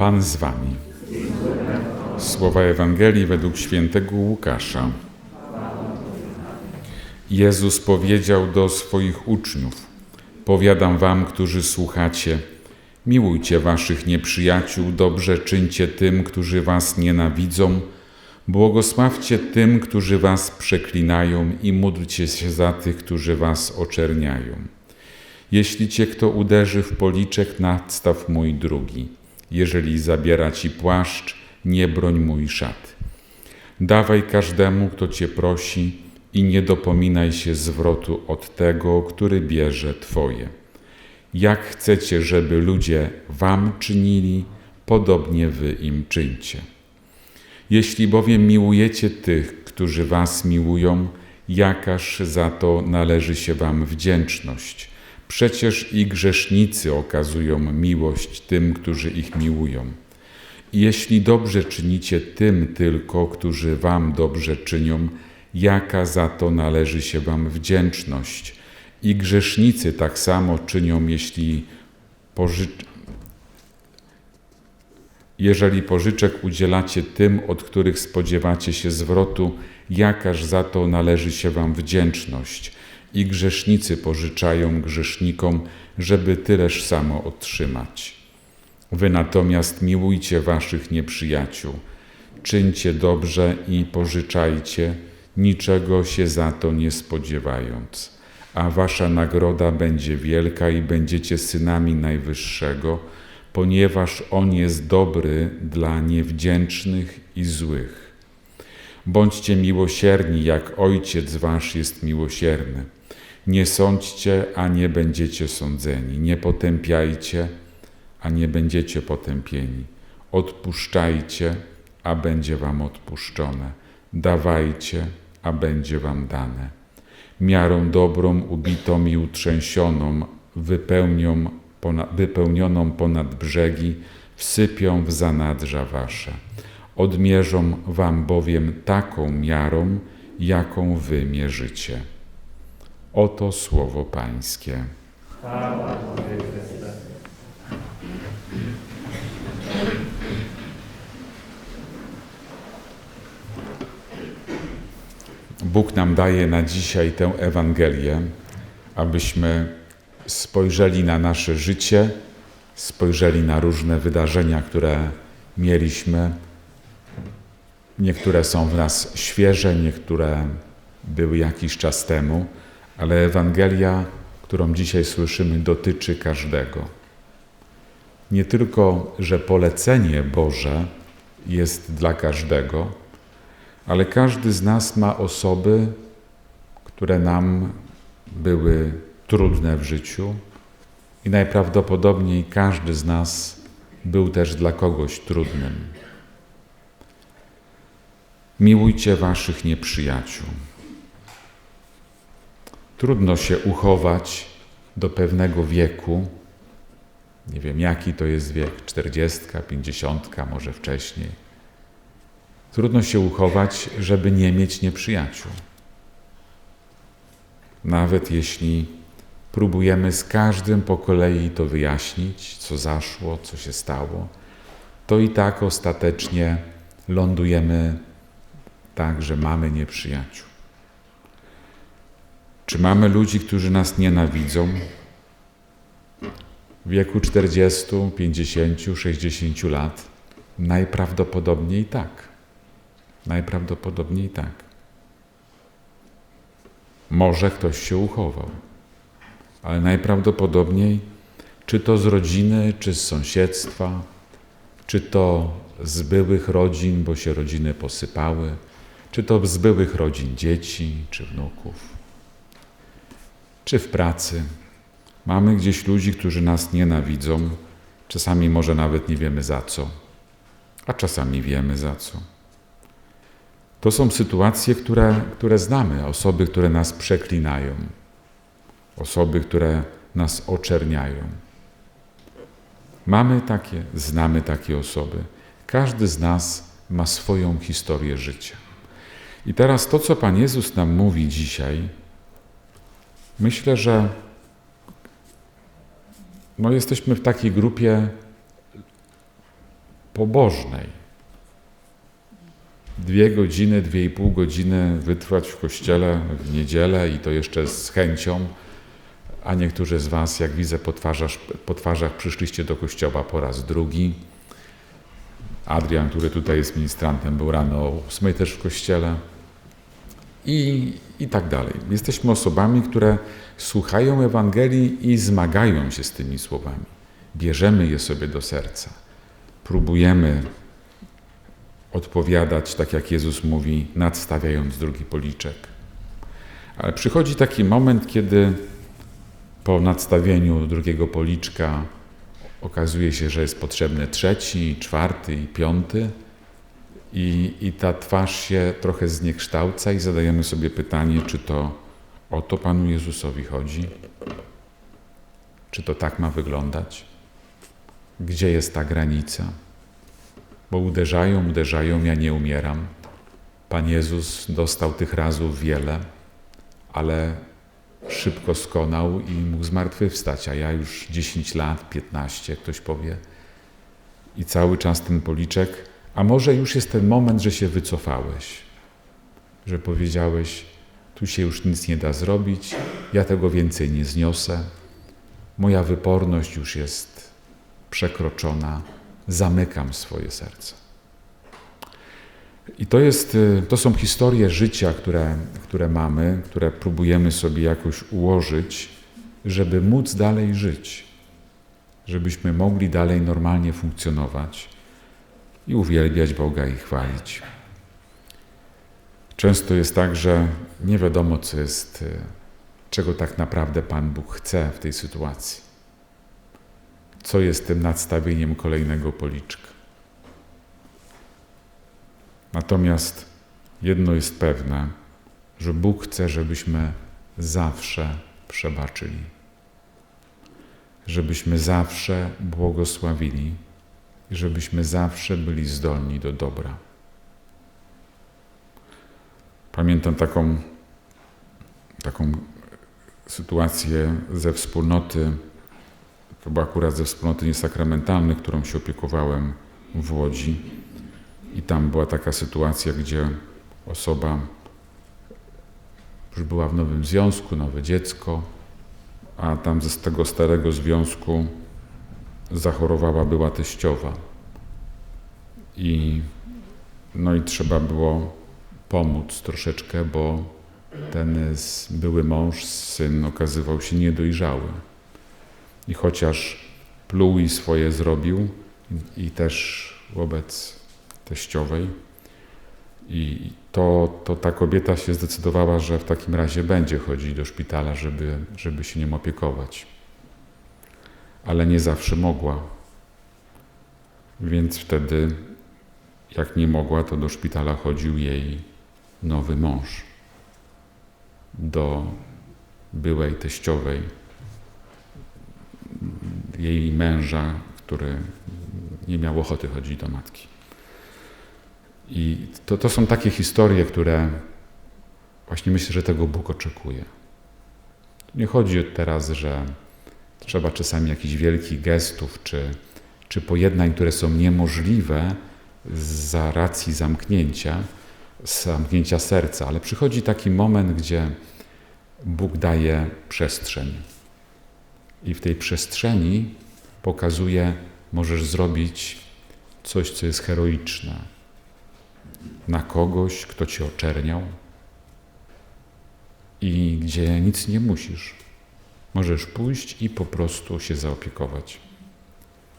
Pan z Wami. Słowa Ewangelii według świętego Łukasza. Jezus powiedział do swoich uczniów: Powiadam Wam, którzy słuchacie, miłujcie Waszych nieprzyjaciół, dobrze czyńcie tym, którzy Was nienawidzą, błogosławcie tym, którzy Was przeklinają i módlcie się za tych, którzy Was oczerniają. Jeśli cię kto uderzy w policzek, nadstaw mój drugi. Jeżeli zabiera ci płaszcz, nie broń mój szat. Dawaj każdemu, kto cię prosi, i nie dopominaj się zwrotu od tego, który bierze twoje. Jak chcecie, żeby ludzie wam czynili, podobnie wy im czyńcie. Jeśli bowiem miłujecie tych, którzy was miłują, jakaż za to należy się wam wdzięczność – Przecież i grzesznicy okazują miłość tym, którzy ich miłują. Jeśli dobrze czynicie tym tylko, którzy wam dobrze czynią, jaka za to należy się wam wdzięczność? I grzesznicy tak samo czynią, jeśli jeżeli pożyczek udzielacie tym, od których spodziewacie się zwrotu, jakaż za to należy się wam wdzięczność? I grzesznicy pożyczają grzesznikom, żeby tyleż samo otrzymać. Wy natomiast miłujcie waszych nieprzyjaciół, czyńcie dobrze i pożyczajcie, niczego się za to nie spodziewając, a wasza nagroda będzie wielka i będziecie synami Najwyższego, ponieważ On jest dobry dla niewdzięcznych i złych. Bądźcie miłosierni, jak Ojciec Wasz jest miłosierny. Nie sądźcie, a nie będziecie sądzeni. Nie potępiajcie, a nie będziecie potępieni. Odpuszczajcie, a będzie wam odpuszczone. Dawajcie, a będzie wam dane. Miarą dobrą, ubitą i utrzęsioną, wypełnią, ponad, wypełnioną ponad brzegi, wsypią w zanadrza wasze. Odmierzą wam bowiem taką miarą, jaką wy mierzycie. Oto słowo Pańskie. Bóg nam daje na dzisiaj tę Ewangelię, abyśmy spojrzeli na nasze życie, spojrzeli na różne wydarzenia, które mieliśmy. Niektóre są w nas świeże, niektóre były jakiś czas temu ale Ewangelia, którą dzisiaj słyszymy, dotyczy każdego. Nie tylko, że polecenie Boże jest dla każdego, ale każdy z nas ma osoby, które nam były trudne w życiu i najprawdopodobniej każdy z nas był też dla kogoś trudnym. Miłujcie waszych nieprzyjaciół. Trudno się uchować do pewnego wieku. Nie wiem, jaki to jest wiek, czterdziestka, pięćdziesiątka, może wcześniej. Trudno się uchować, żeby nie mieć nieprzyjaciół. Nawet jeśli próbujemy z każdym po kolei to wyjaśnić, co zaszło, co się stało, to i tak ostatecznie lądujemy tak, że mamy nieprzyjaciół. Czy mamy ludzi, którzy nas nienawidzą? W wieku 40, 50, 60 lat? Najprawdopodobniej tak. Najprawdopodobniej tak. Może ktoś się uchował, ale najprawdopodobniej, czy to z rodziny, czy z sąsiedztwa, czy to z byłych rodzin, bo się rodziny posypały, czy to z byłych rodzin dzieci czy wnuków czy w pracy. Mamy gdzieś ludzi, którzy nas nienawidzą, czasami może nawet nie wiemy za co, a czasami wiemy za co. To są sytuacje, które, które znamy, osoby, które nas przeklinają, osoby, które nas oczerniają. Mamy takie, znamy takie osoby. Każdy z nas ma swoją historię życia. I teraz to, co Pan Jezus nam mówi dzisiaj, Myślę, że no jesteśmy w takiej grupie pobożnej. Dwie godziny, dwie i pół godziny wytrwać w kościele w niedzielę i to jeszcze z chęcią, a niektórzy z Was, jak widzę po twarzach, po twarzach przyszliście do kościoła po raz drugi. Adrian, który tutaj jest ministrantem, był rano o 8 też w kościele i, i tak dalej. Jesteśmy osobami, które słuchają Ewangelii i zmagają się z tymi słowami. Bierzemy je sobie do serca. Próbujemy odpowiadać, tak jak Jezus mówi, nadstawiając drugi policzek. Ale przychodzi taki moment, kiedy po nadstawieniu drugiego policzka okazuje się, że jest potrzebny trzeci, czwarty i piąty. I, I ta twarz się trochę zniekształca, i zadajemy sobie pytanie, czy to o to Panu Jezusowi chodzi? Czy to tak ma wyglądać? Gdzie jest ta granica? Bo uderzają, uderzają, ja nie umieram. Pan Jezus dostał tych razów wiele, ale szybko skonał i mógł zmartwychwstać, a ja już 10 lat, 15, ktoś powie. I cały czas ten policzek, a może już jest ten moment, że się wycofałeś, że powiedziałeś, tu się już nic nie da zrobić, ja tego więcej nie zniosę, moja wyporność już jest przekroczona, zamykam swoje serce. I to, jest, y, to są historie życia, które, które mamy, które próbujemy sobie jakoś ułożyć, żeby móc dalej żyć, żebyśmy mogli dalej normalnie funkcjonować i uwielbiać Boga i chwalić. Często jest tak, że nie wiadomo, co jest, y, czego tak naprawdę Pan Bóg chce w tej sytuacji. Co jest tym nadstawieniem kolejnego policzka. Natomiast jedno jest pewne, że Bóg chce, żebyśmy zawsze przebaczyli, żebyśmy zawsze błogosławili i żebyśmy zawsze byli zdolni do dobra. Pamiętam taką, taką sytuację ze wspólnoty, to była akurat ze wspólnoty niesakramentalnej, którą się opiekowałem w Łodzi. I tam była taka sytuacja, gdzie osoba już była w nowym związku, nowe dziecko, a tam z tego starego związku zachorowała była teściowa. I, no i trzeba było pomóc troszeczkę, bo ten były mąż, syn okazywał się niedojrzały. I chociaż pluł i swoje zrobił, i też wobec teściowej, i to, to ta kobieta się zdecydowała, że w takim razie będzie chodzić do szpitala, żeby, żeby się nim opiekować. Ale nie zawsze mogła. Więc wtedy, jak nie mogła, to do szpitala chodził jej nowy mąż do byłej teściowej, jej męża, który nie miał ochoty chodzić do matki. I to, to są takie historie, które właśnie myślę, że tego Bóg oczekuje. Nie chodzi teraz, że trzeba czasami jakichś wielkich gestów czy, czy pojednań, które są niemożliwe za racji zamknięcia, zamknięcia serca, ale przychodzi taki moment, gdzie Bóg daje przestrzeń. I w tej przestrzeni pokazuje, możesz zrobić coś, co jest heroiczne. Na kogoś, kto cię oczerniał i gdzie nic nie musisz. Możesz pójść i po prostu się zaopiekować,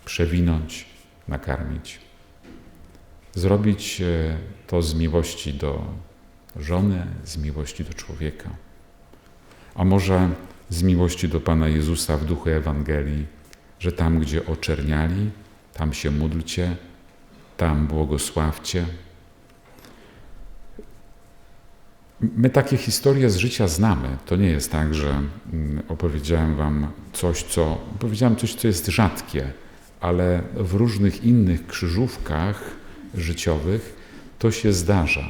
przewinąć, nakarmić. Zrobić e, to z miłości do żony, z miłości do człowieka, a może z miłości do Pana Jezusa w duchu Ewangelii, że tam, gdzie oczerniali, tam się módlcie, tam błogosławcie. My takie historie z życia znamy. To nie jest tak, że mm, opowiedziałem Wam coś, co. Opowiedziałem coś, co jest rzadkie, ale w różnych innych krzyżówkach życiowych to się zdarza.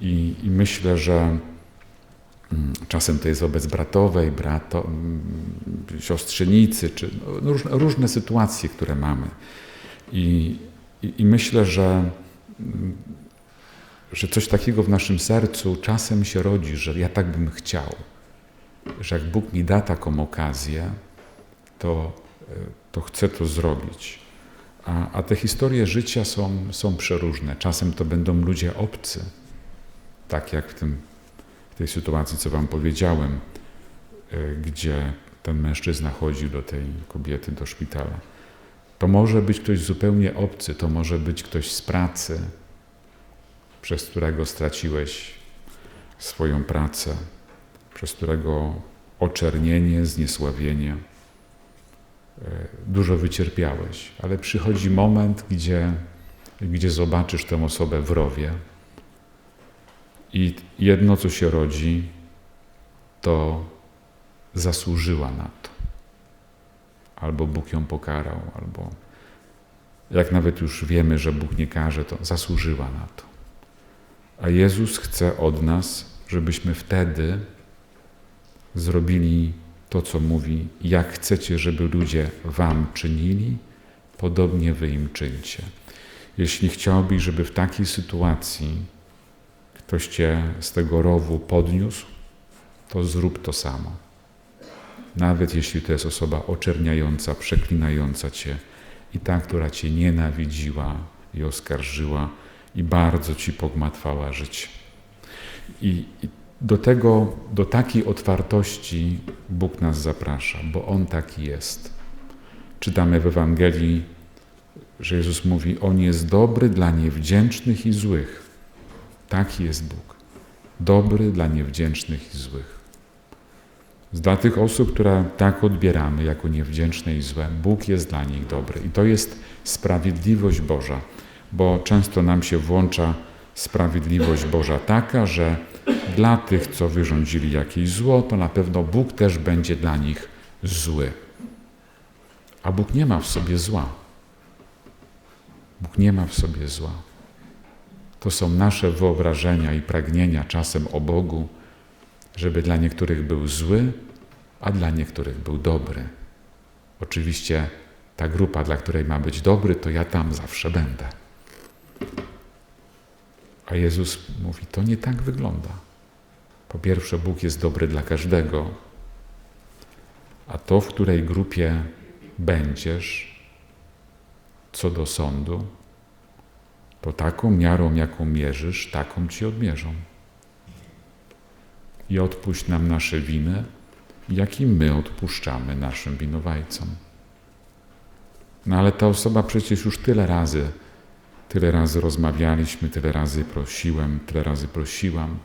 I, i myślę, że mm, czasem to jest wobec bratowej, brato, mm, siostrzenicy, czy no, różne, różne sytuacje, które mamy. I, I, I, myślę, że, że coś takiego w naszym sercu czasem się rodzi, że ja tak bym chciał, że jak Bóg mi da taką okazję, to, to chcę to zrobić. A, a te historie życia są, są przeróżne. Czasem to będą ludzie obcy, tak jak w, tym, w tej sytuacji, co Wam powiedziałem, e, gdzie ten mężczyzna chodził do tej kobiety do szpitala. To może być ktoś zupełnie obcy, to może być ktoś z pracy, przez którego straciłeś swoją pracę, przez którego oczernienie, zniesławienie, e, dużo wycierpiałeś, ale przychodzi moment, gdzie, gdzie zobaczysz tę osobę w rowie i jedno, co się rodzi, to zasłużyła na to. Albo Bóg ją pokarał, albo jak nawet już wiemy, że Bóg nie karze, to zasłużyła na to. A Jezus chce od nas, żebyśmy wtedy zrobili to, co mówi, jak chcecie, żeby ludzie wam czynili, podobnie wy im czyńcie. Jeśli chciałbyś, żeby w takiej sytuacji ktoś cię z tego rowu podniósł, to zrób to samo. Nawet jeśli to jest osoba oczerniająca, przeklinająca cię i ta, która cię nienawidziła i oskarżyła i bardzo ci pogmatwała życie. I, i do tego, do takiej otwartości Bóg nas zaprasza, bo On taki jest. Czytamy w Ewangelii, że Jezus mówi: On jest dobry dla niewdzięcznych i złych. Taki jest Bóg. Dobry dla niewdzięcznych i złych. Dla tych osób, które tak odbieramy jako niewdzięczne i złe, Bóg jest dla nich dobry. I to jest sprawiedliwość Boża, bo często nam się włącza sprawiedliwość Boża taka, że dla tych, co wyrządzili jakieś zło, to na pewno Bóg też będzie dla nich zły. A Bóg nie ma w sobie zła. Bóg nie ma w sobie zła. To są nasze wyobrażenia i pragnienia czasem o Bogu, żeby dla niektórych był zły, a dla niektórych był dobry. Oczywiście ta grupa, dla której ma być dobry, to ja tam zawsze będę. A Jezus mówi, to nie tak wygląda. Po pierwsze, Bóg jest dobry dla każdego, a to, w której grupie będziesz, co do sądu, to taką miarą, jaką mierzysz, taką ci odmierzą. I odpuść nam nasze winy, jak i my odpuszczamy naszym winowajcom. No ale ta osoba przecież już tyle razy Tyle razy rozmawialiśmy, tyle razy prosiłem, tyle razy prosiłam.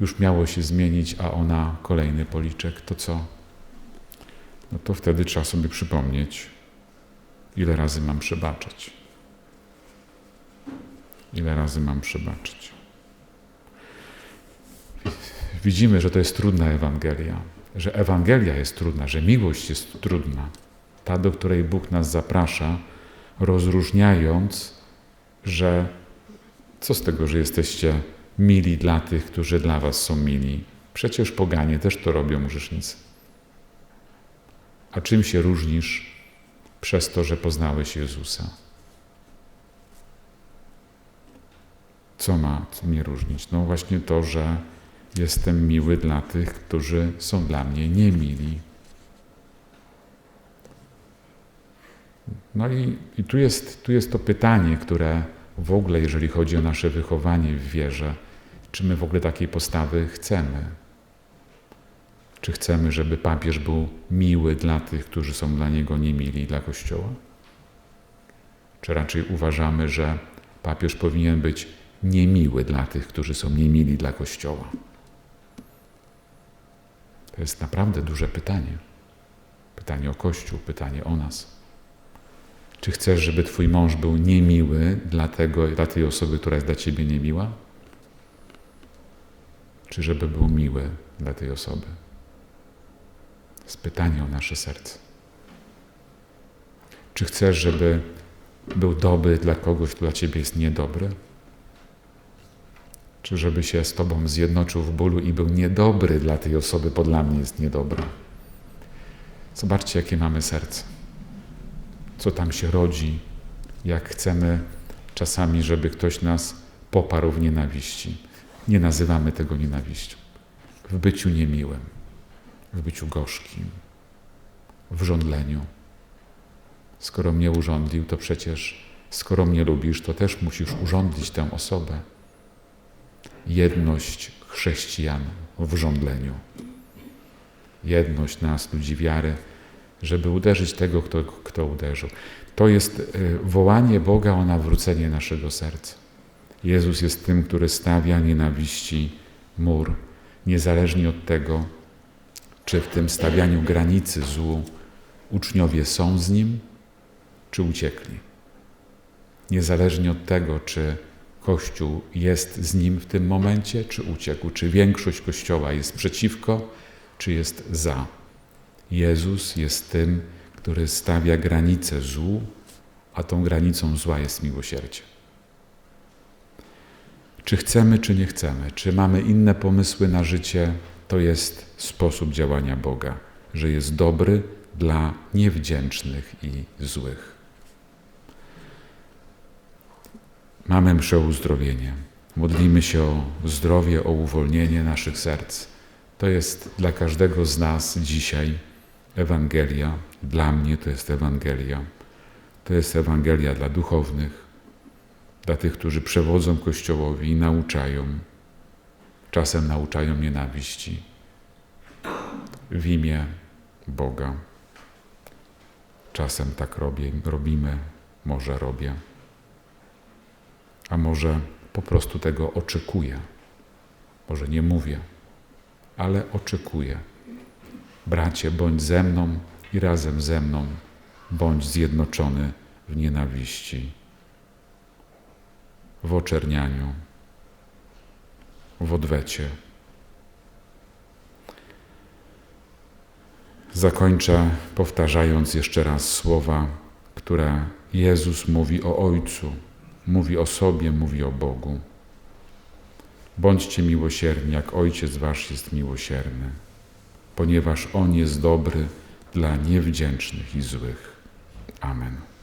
Już miało się zmienić, a ona kolejny policzek. To co? No to wtedy trzeba sobie przypomnieć, ile razy mam przebaczać. Ile razy mam przebaczyć. Widzimy, że to jest trudna Ewangelia, że Ewangelia jest trudna, że miłość jest trudna. Ta, do której Bóg nas zaprasza, rozróżniając że co z tego, że jesteście mili dla tych, którzy dla was są mili? Przecież poganie też to robią grzesznicy. A czym się różnisz przez to, że poznałeś Jezusa? Co ma mnie różnić? No właśnie to, że jestem miły dla tych, którzy są dla mnie niemili. No i, i tu, jest, tu jest to pytanie, które w ogóle, jeżeli chodzi o nasze wychowanie w wierze, czy my w ogóle takiej postawy chcemy? Czy chcemy, żeby papież był miły dla tych, którzy są dla niego niemili, dla Kościoła? Czy raczej uważamy, że papież powinien być niemiły dla tych, którzy są niemili dla Kościoła? To jest naprawdę duże pytanie. Pytanie o Kościół, pytanie o nas. Czy chcesz, żeby Twój mąż był niemiły dla, tego, dla tej osoby, która jest dla Ciebie niemiła? Czy żeby był miły dla tej osoby? To jest pytanie o nasze serce. Czy chcesz, żeby był dobry dla kogoś, kto dla Ciebie jest niedobry? Czy żeby się z Tobą zjednoczył w bólu i był niedobry dla tej osoby, bo dla mnie jest niedobra? Zobaczcie, jakie mamy serce co tam się rodzi, jak chcemy czasami, żeby ktoś nas poparł w nienawiści. Nie nazywamy tego nienawiścią. W byciu niemiłym, w byciu gorzkim, w żądleniu. Skoro mnie urządlił, to przecież, skoro mnie lubisz, to też musisz urządlić tę osobę. Jedność chrześcijan w żądleniu. Jedność nas, ludzi wiary, żeby uderzyć tego, kto, kto uderzył. To jest y, wołanie Boga o nawrócenie naszego serca. Jezus jest tym, który stawia nienawiści mur, niezależnie od tego, czy w tym stawianiu granicy złu uczniowie są z Nim, czy uciekli. Niezależnie od tego, czy Kościół jest z Nim w tym momencie, czy uciekł, czy większość Kościoła jest przeciwko, czy jest za. Jezus jest tym, który stawia granicę złu, a tą granicą zła jest miłosierdzie. Czy chcemy, czy nie chcemy, czy mamy inne pomysły na życie, to jest sposób działania Boga, że jest dobry dla niewdzięcznych i złych. Mamy mszę uzdrowienie. Modlimy się o zdrowie, o uwolnienie naszych serc. To jest dla każdego z nas dzisiaj Ewangelia. Dla mnie to jest Ewangelia. To jest Ewangelia dla duchownych, dla tych, którzy przewodzą Kościołowi i nauczają. Czasem nauczają nienawiści w imię Boga. Czasem tak robię, robimy, może robię, a może po prostu tego oczekuję. Może nie mówię, ale oczekuję. Bracie, bądź ze mną i razem ze mną bądź zjednoczony w nienawiści, w oczernianiu, w odwecie. Zakończę powtarzając jeszcze raz słowa, które Jezus mówi o Ojcu, mówi o sobie, mówi o Bogu. Bądźcie miłosierni, jak Ojciec Wasz jest miłosierny, ponieważ On jest dobry dla niewdzięcznych i złych. Amen.